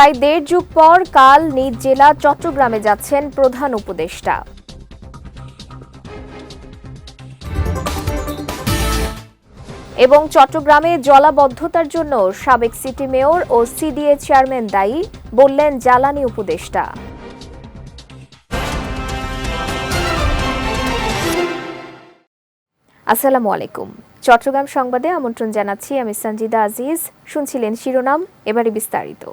প্রায় দেড় যুগ পর কাল নিজ জেলা চট্টগ্রামে যাচ্ছেন প্রধান উপদেষ্টা। এবং চট্টগ্রামে জলাবদ্ধতার জন্য সাবেক সিটি মেয়র ও সিডিএ চেয়ারম্যান দায়ী বললেন জ্বালানি উপদেষ্টা। আসসালামু আলাইকুম। চট্টগ্রাম সংবাদে আমন্ত্রণ জানাচ্ছি আমি সঞ্জিদা আজিজ। শুনছিলেন শিরোনাম, এবারে বিস্তারিত।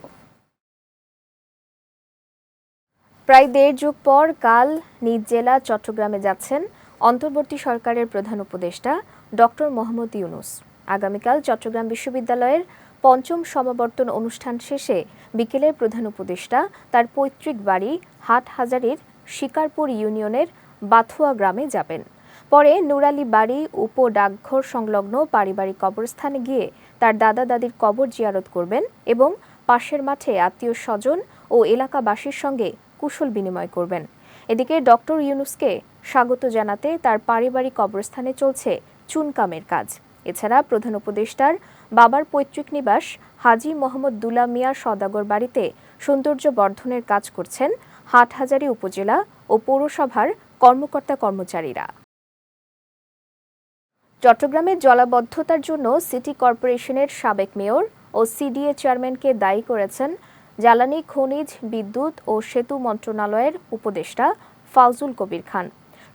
প্রায় দেড় যুগ পর কাল নিজ জেলা চট্টগ্রামে যাচ্ছেন অন্তর্বর্তী সরকারের প্রধান উপদেষ্টা ডক্টর মোহাম্মদ ইউনুস। আগামীকাল চট্টগ্রাম বিশ্ববিদ্যালয়ের পঞ্চম সমাবর্তন অনুষ্ঠান শেষে বিকেলে প্রধান উপদেষ্টা তার পৈতৃক বাড়ি হাটহাজারির শিকারপুর ইউনিয়নের বাথুয়া গ্রামে যাবেন। পরে নুরালি বাড়ি, উপ ডাকঘর সংলগ্ন পারিবারিক কবরস্থানে গিয়ে তার দাদা দাদির কবর জিয়ারত করবেন এবং পাশের মাঠে আত্মীয় স্বজন ও এলাকাবাসীর সঙ্গে কুশল বিনিময় করবেন। এদিকে ডক্টর ইউনুসকে স্বাগত জানাতে তার পারিবারিক কবরস্থানে চলছে চুনকামের কাজ। এছাড়া প্রধান উপদেষ্টার বাবার পৈতৃক নিবাস হাজি মোহাম্মদ দুলা মিয়া সদাগর বাড়িতে সৌন্দর্য বর্ধনের কাজ করছেন হাটহাজারী উপজেলা ও পৌরসভার কর্মকর্তা কর্মচারীরা। চট্টগ্রামের জলাবদ্ধতার জন্য সিটি কর্পোরেশনের সাবেক মেয়র ও সিডিএ চেয়ারম্যানকে দায়ী করেছেন জ্বালানি, খনিজ, বিদ্যুৎ ও সেতু মন্ত্রণালয়ের উপদেষ্টা ফাউজুল কবির খান।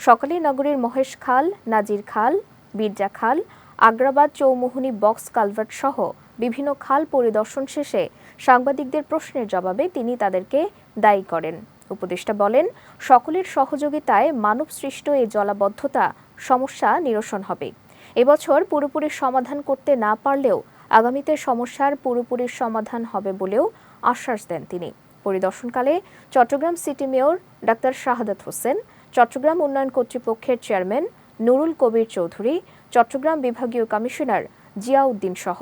সকালে নগরীর মহেশ খাল, নাজির খাল, বীরজা খাল, আগ্রাবাদ চৌমুহনী বক্স কালভার্ট সহ বিভিন্ন খাল পরিদর্শন শেষে সাংবাদিকদের প্রশ্নের জবাবে তিনি তাদেরকে দায়ী করেন। উপদেষ্টা বলেন, সকলের সহযোগিতায় মানব সৃষ্ট এই জলাবদ্ধতা সমস্যা নিরসন হবে। এবছর পুরোপুরি সমাধান করতে না পারলেও আগামীতে সমস্যার পুরোপুরি সমাধান হবে বলেও আশ্বাস দেন তিনি। পরিদর্শনকালে Chattogram city mayor doctor Shahadat Hossain, Chattogram উন্নয়ন কর্তৃপক্ষের চেয়ারম্যান নুরুল কবির চৌধুরী, চট্টগ্রাম বিভাগীয় কমিশনার জিয়াউদ্দিন সহ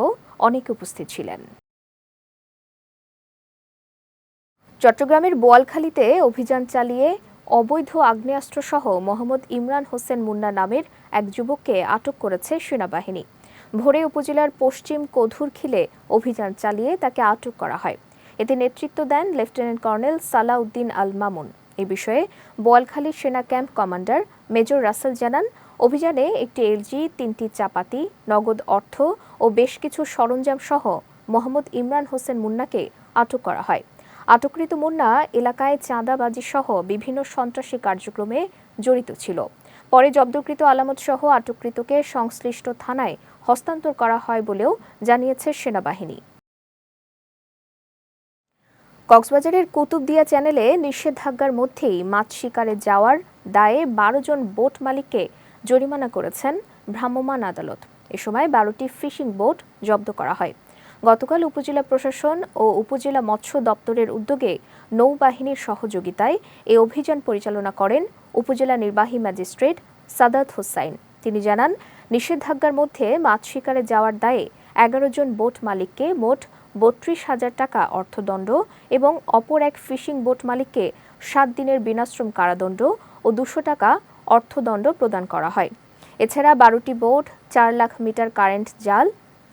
অনেকে উপস্থিত ছিলেন। চট্টগ্রামের বোয়ালখালীতে অভিযান চালিয়ে অবৈধ আগ্নেয়াস্ত্রসহ মোহাম্মদ ইমরান হোসেন মুন্না নামের এক যুবককে আটক করেছে সেনাবাহিনী। ভোরে উপজেলার পশ্চিম কধুরখিলে অভিযান চালিয়ে তাকে আটক করা হয়। এতে নেতৃত্ব দেন লেফটেন্যান্ট কর্নেল সালাউদ্দিন আল মামুন। এ বিষয়ে বোয়ালখালী সেনা ক্যাম্প কমান্ডার মেজর রাসেল জানান, অভিযানে একটি এলজি, তিনটি চাপাতি, নগদ অর্থ ও বেশ কিছু সরঞ্জাম সহ মোহাম্মদ ইমরান হোসেন মুন্নাকে আটক করা হয়। আটককৃত মুন্না এলাকায় চাঁদাবাজি সহ বিভিন্ন সন্ত্রাসী কার্যক্রমে জড়িত ছিল। পরে জব্দকৃত আলামত সহ আটককৃতকে সংশ্লিষ্ট থানায় হস্তান্তর করা হয় বলেও জানিয়েছে সেনাবাহিনী। কক্সবাজারের কুতুবদিয়া চ্যানেলে নিষেধাজ্ঞার মধ্যেই মাছ শিকারে যাওয়ার দায়ে বারো জন বোট মালিককে জরিমানা করেছেন ভ্রাম্যমাণ আদালত। এ সময় বারোটি ফিশিং বোট জব্দ করা হয়। গতকাল উপজেলা প্রশাসন ও উপজেলা মৎস্য দপ্তরের উদ্যোগে নৌবাহিনীর সহযোগিতায় এ অভিযান পরিচালনা করেন উপজেলা নির্বাহী ম্যাজিস্ট্রেট সাদাত হোসাইন। তিনি জানান, নিষেধাজ্ঞার মধ্যে মাছ শিকারে যাওয়ার দায়ে এগারো জন বোট মালিককে মোট বত্রিশ হাজার টাকা অর্থদণ্ড এবং অপর এক ফিশিং বোট মালিককে সাত দিনের বিনাশ্রম কারাদণ্ড ও দুশো টাকা অর্থদণ্ড প্রদান করা হয়। এছাড়া বারোটি বোট, চার লাখ মিটার কারেন্ট জাল,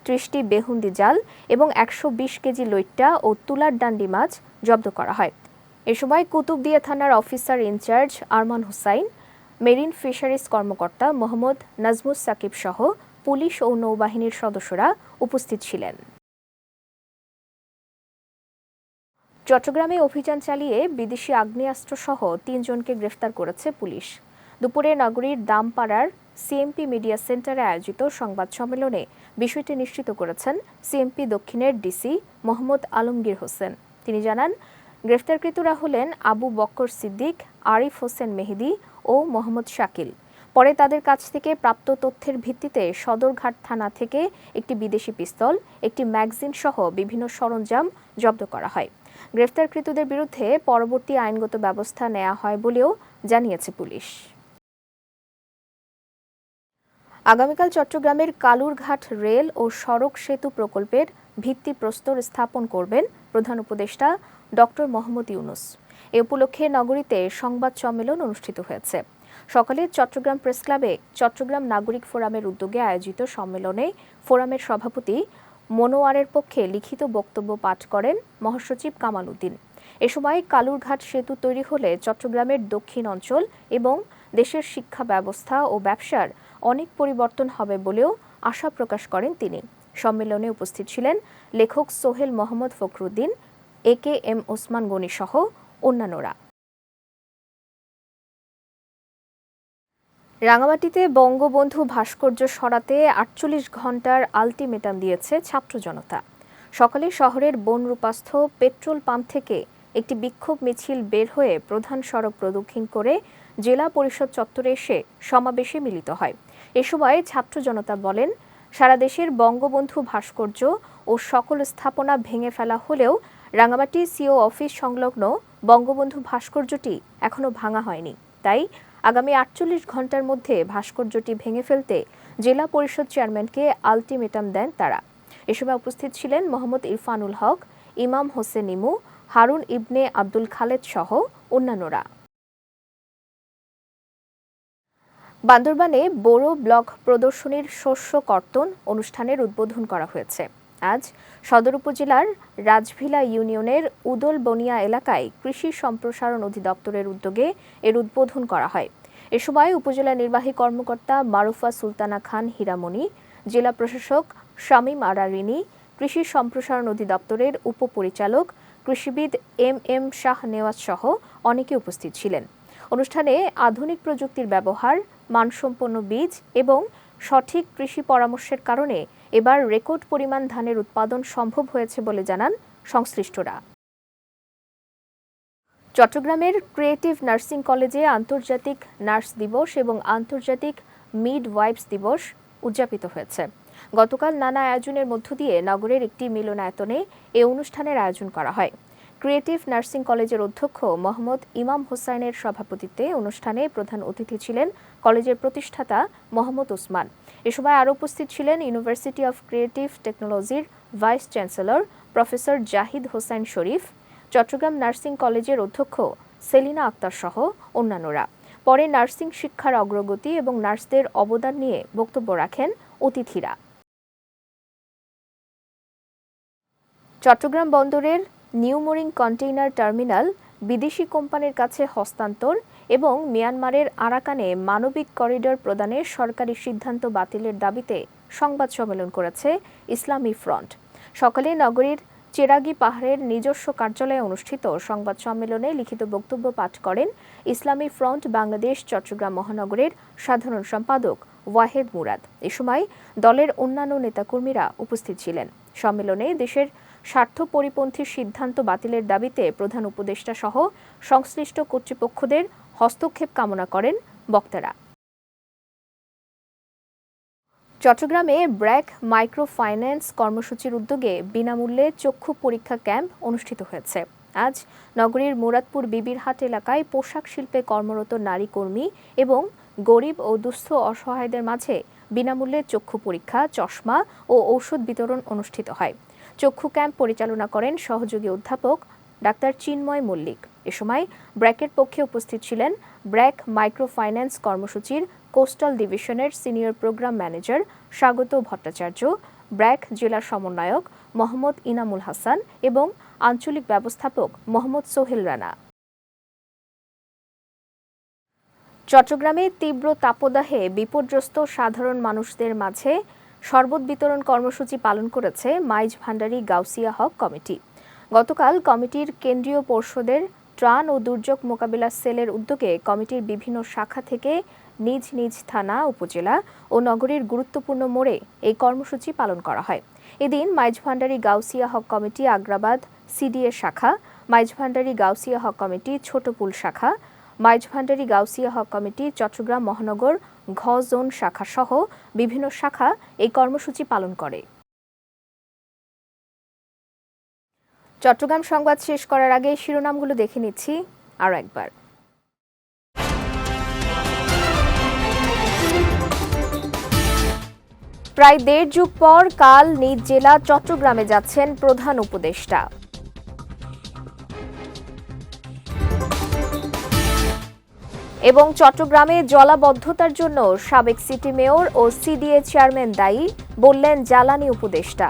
ত্রিশটি বেহুন্দি জাল এবং একশো বিশ কেজি লইট্টা ও তুলার ডান্ডি মাছ জব্দ করা হয়। এ সময় কুতুবদিয়া থানার officer in charge Arman Hussain, marine fisheries কর্মকর্তা মোহাম্মদ নাজমুস সাকিব সহ পুলিশ ও নৌবাহিনীর সদস্যরা উপস্থিত ছিলেন। চট্টগ্রামে অভিযান চালিয়ে বিদেশি আগ্নেয়াস্ত্র সহ তিনজনকে গ্রেফতার করেছে পুলিশ। দুপুরে নগরীর দামপাড়ার সিএমপি মিডিয়া সেন্টারে আয়োজিত সংবাদ সম্মেলনে বিষয়টি নিশ্চিত করেছেন সিএমপি দক্ষিণের ডিসি মোহাম্মদ আলমগীর হোসেন। তিনি জানান, গ্রেফতারকৃতরা হলেন আবু বক্কর সিদ্দিক, আরিফ হোসেন মেহেদি ও মোহাম্মদ শাকিল। পরে তাদের কাছ থেকে প্রাপ্ত তথ্যের ভিত্তিতে সদরঘাট থানা থেকে একটি বিদেশি পিস্তল, একটি ম্যাগজিন সহ বিভিন্ন সরঞ্জাম জব্দ করা হয়। গ্রেফতারকৃতদের বিরুদ্ধে পরবর্তী আইনগত ব্যবস্থা নেওয়া হয় বলেও জানিয়েছে পুলিশ। আগামীকাল চট্টগ্রামের কালুরঘাট রেল ও সড়ক সেতু প্রকল্পের ভিত্তিপ্রস্তর স্থাপন করবেন প্রধান উপদেষ্টা ডক্টর মোহাম্মদ ইউনুস। এ উপলক্ষে নগরীতে সংবাদ সম্মেলন অনুষ্ঠিত হয়েছে। সকালে চট্টগ্রাম প্রেস ক্লাবে চট্টগ্রাম নাগরিক ফোরামের উদ্যোগে আয়োজিত সম্মেলনে ফোরামের সভাপতি মনোয়ারের পক্ষে লিখিত বক্তব্য পাঠ করেন মহাসচিব কামাল উদ্দিন। এ সময় কালুরঘাট সেতু তৈরি হলে চট্টগ্রামের দক্ষিণ অঞ্চল এবং দেশের শিক্ষা ব্যবস্থা ও ব্যবসার অনেক পরিবর্তন হবে বলেও আশা প্রকাশ করেন তিনি। সম্মেলনে উপস্থিত ছিলেন লেখক Sohel Mohammad Fakhruddin, A K M Osman Gani সহ অন্যান্যরা। রাঙামাটিতে বঙ্গবন্ধু ভাস্কর্য সরাতে আটচল্লিশ ঘণ্টার আলটিমেটাম দিয়েছে ছাত্র জনতা। সকালে শহরের বনরূপাস্থ পেট্রোল পাম্প থেকে একটি বিক্ষোভ মিছিল বের হয়ে প্রধান সড়ক প্রদক্ষিণ করে জেলা পরিষদ চত্বরে এসে সমাবেশে মিলিত হয়। এ সময় ছাত্র জনতা বলেন, সারা দেশের বঙ্গবন্ধু ভাস্কর্য ও সকল স্থাপনা ভেঙে ফেলা হলেও রাঙামাটি সিও অফিস সংলগ্ন বঙ্গবন্ধু ভাস্কর্যটি এখনও ভাঙা হয়নি। তাই আগামী আটচল্লিশ ঘণ্টার মধ্যে ভাস্কর্যটি ভেঙে ফেলতে জেলা পরিষদ চেয়ারম্যানকে আলটিমেটাম দেন তারা। এ সময় উপস্থিত ছিলেন মোহাম্মদ ইরফানুল হক, ইমাম হোসেন ইমু, হারুন ইবনে আব্দুল খালেদ সহ অন্যান্যরা। বান্দরবানে বড় ব্লক প্রদর্শনীর শস্য কর্তন অনুষ্ঠানের উদ্বোধন করা হয়েছে। আজ সদর উপজেলার রাজভিলা ইউনিয়নের উদল বনিয়া এলাকায় কৃষি সম্প্রসারণ অধিদপ্তরের উদ্যোগে এর উদ্বোধন করা হয়। এ সময় উপজেলা নির্বাহী কর্মকর্তা মারুফা সুলতানা খান হীরামণি, জেলা প্রশাসক শামীম আরারিনী কৃষি সম্প্রসারণ অধিদপ্তরের উপপরিচালক কৃষিবিদ এম এম শাহ নেওয়াজ সহ অনেকে উপস্থিত ছিলেন। অনুষ্ঠানে আধুনিক প্রযুক্তির ব্যবহার, মানসম্পন্ন বীজ এবং সঠিক কৃষি পরামর্শের কারণে এবার রেকর্ড পরিমাণ ধানের উৎপাদন সম্ভব হয়েছে বলে জানান সংশ্লিষ্টরা। চট্টগ্রামের ক্রিয়েটিভ নার্সিং কলেজে আন্তর্জাতিক নার্স দিবস এবং আন্তর্জাতিক মিড ওয়াইফস দিবস উদযাপিত হয়েছে। গতকাল নানা আয়োজনের মধ্য দিয়ে নগরের একটি মিলনায়তনে এ অনুষ্ঠানের আয়োজন করা হয়। ক্রিয়েটিভ নার্সিং কলেজের অধ্যক্ষ মোহাম্মদ ইমাম হোসাইনের সভাপতিত্বে অনুষ্ঠানে প্রধান অতিথি ছিলেন কলেজের প্রতিষ্ঠাতা মোহাম্মদ ওসমান। এ সময় আরও উপস্থিত ছিলেন ইউনিভার্সিটি অফ ক্রিয়েটিভ টেকনোলজির vice chancellor professor Zahid Hossain Sharif, Chattogram nursing কলেজের অধ্যক্ষ সেলিনা আক্তার সহ অন্যান্যরা। পরে নার্সিং শিক্ষার অগ্রগতি এবং নার্সদের অবদান নিয়ে বক্তব্য রাখেন অতিথিরা। চট্টগ্রাম বন্দরের নিউমোরিং কন্টেইনার টার্মিনাল বিদেশি কোম্পানির কাছে হস্তান্তর এবং মিয়ানমারের আরাকানে মানবিক করিডর প্রদানের সরকারি সিদ্ধান্ত বাতিলের দাবিতে সংবাদ সম্মেলন করেছে ইসলামী ফ্রন্ট। সকালে নগরীর চেরাগি পাহাড়ের নিজস্ব কার্যালয়ে অনুষ্ঠিত সংবাদ সম্মেলনে লিখিত বক্তব্য পাঠ করেন ইসলামী ফ্রন্ট বাংলাদেশ চট্টগ্রাম মহানগরের সাধারণ সম্পাদক ওয়াহেদ মুরাদ। এ সময় দলের অন্যান্য নেতাকর্মীরা উপস্থিত ছিলেন। সম্মেলনে দেশের স্বার্থ পরিপন্থী সিদ্ধান্ত বাতিলের দাবিতে প্রধান উপদেষ্টা সহ সংশ্লিষ্ট কর্তৃপক্ষদের হস্তক্ষেপ কামনা করেন বক্তারা। চট্টগ্রামে ব্র্যাক মাইক্রো ফাইন্যান্স কর্মসূচির উদ্যোগে বিনামূল্যে চক্ষু পরীক্ষা ক্যাম্প অনুষ্ঠিত হয়েছে। আজ নগরীর মুরাদপুর বিবিরহাট এলাকায় পোশাক শিল্পে কর্মরত নারী কর্মী এবং গরিব ও দুস্থ অসহায়দের মাঝে বিনামূল্যে চক্ষু পরীক্ষা, চশমা ও ঔষধ বিতরণ অনুষ্ঠিত হয়। চক্ষু ক্যাম্প পরিচালনা করেন সহযোগী অধ্যাপক ডাক্তার চিন্ময় মল্লিক। এ সময় ব্র্যাকের পক্ষে উপস্থিত ছিলেন ব্র্যাক মাইক্রো ফাইন্যান্স কর্মসূচির কোস্টাল ডিভিশনের senior program manager Swagata Bhattacharya, BRAC জেলা সমন্বয়ক মোহাম্মদ ইনামুল হাসান এবং আঞ্চলিক ব্যবস্থাপক মোহাম্মদ সোহেল রানা। চট্টগ্রামে তীব্র তাপদাহে বিপর্যস্ত সাধারণ মানুষদের মাঝে শরবত বিতরণ কর্মসূচি পালন করেছে মাইজ ভান্ডারী গাউসিয়া হক কমিটি। গতকাল কমিটির কেন্দ্রীয় পর্ষদের ত্রাণ ও দুর্যোগ মোকাবিলা সেলের উদ্যোগে কমিটির বিভিন্ন শাখা থেকে নিজ নিজ থানা, উপজেলা ও নগরীর গুরুত্বপূর্ণ মোড়ে এই কর্মসূচি পালন করা হয়। এদিন মাইজভান্ডারী গাউসিয়া হক কমিটি আগ্রাবাদ সিডিএ শাখা, মাইজভান্ডারী গাউসিয়া হক কমিটি ছোটপুল শাখা, মাইজভান্ডারী গাউসিয়া হক কমিটি চট্টগ্রাম মহানগর ঘ জোন শাখা সহ বিভিন্ন শাখা এই কর্মসূচি পালন করে। চট্টগ্রাম সংবাদ শেষ করার আগে শিরোনামগুলো দেখে নিচ্ছি আরও একবার। প্রায় দেড় যুগ পর কাল নিজ জেলা চট্টগ্রামে যাচ্ছেন প্রধান উপদেষ্টা। এবং চট্টগ্রামে জলাবদ্ধতার জন্য সাবেক সিটি মেয়র ও সিডিএ চেয়ারম্যান দায়ী বললেন জ্বালানি উপদেষ্টা।